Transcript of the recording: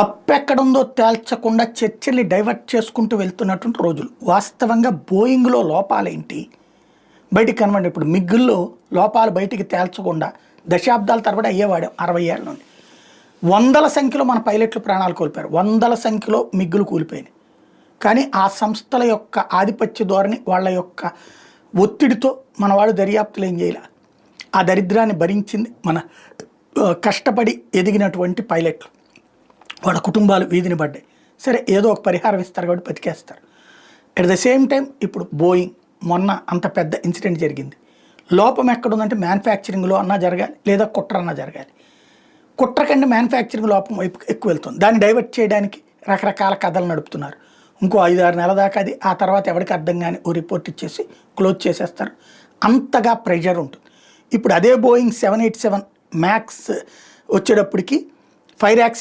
తప్పెక్కడుందో తేల్చకుండా చర్చల్ని divert చేసుకుంటూ వెళ్తున్నటువంటి రోజులు. వాస్తవంగా బోయింగ్లో లోపాలేంటి? బయటికి కనవండి ఇప్పుడు మిగ్గుల్లో లోపాలు బయటికి తేల్చకుండా దశాబ్దాల తరబడి అయ్యేవాడు అరవై ఏళ్ళ నుండి. వందల సంఖ్యలో మన పైలట్లు ప్రాణాలు కోల్పోయారు. వందల సంఖ్యలో మిగ్గులు కూలిపోయినాయి. కానీ ఆ సంస్థల యొక్క ఆధిపత్య ధోరణి వాళ్ళ యొక్క ఒత్తిడితో మన వాళ్ళు దర్యాప్తులు ఏం చేయాల. ఆ దరిద్రాన్ని భరించింది మన కష్టపడి ఎదిగినటువంటి పైలట్లు. వాళ్ళ కుటుంబాలు వీధిని పడ్డాయి. సరే ఏదో ఒక పరిహారం ఇస్తారు కాబట్టి బతికేస్తారు. అట్ ద సేమ్ టైం ఇప్పుడు బోయింగ్ మొన్న అంత పెద్ద ఇన్సిడెంట్ జరిగింది. లోపం ఎక్కడుందంటే మ్యానుఫ్యాక్చరింగ్లో అన్నా జరగాలి లేదా కుట్ర అన్నా జరగాలి. కుట్ర కంటే మ్యానుఫ్యాక్చరింగ్ లోపం వైపు ఎక్కువ వెళ్తుంది. దాన్ని డైవర్ట్ చేయడానికి రకరకాల కథలు నడుపుతున్నారు. ఇంకో ఐదు ఆరు నెలల దాకా అది ఆ తర్వాత ఎవరికి అర్థం కానీ ఓ రిపోర్ట్ ఇచ్చేసి క్లోజ్ చేసేస్తారు. అంతగా ప్రెషర్ ఉంటుంది. ఇప్పుడు అదే Boeing seven eight seven max వచ్చేటప్పటికి ఫైర్ యాక్సిడెంట్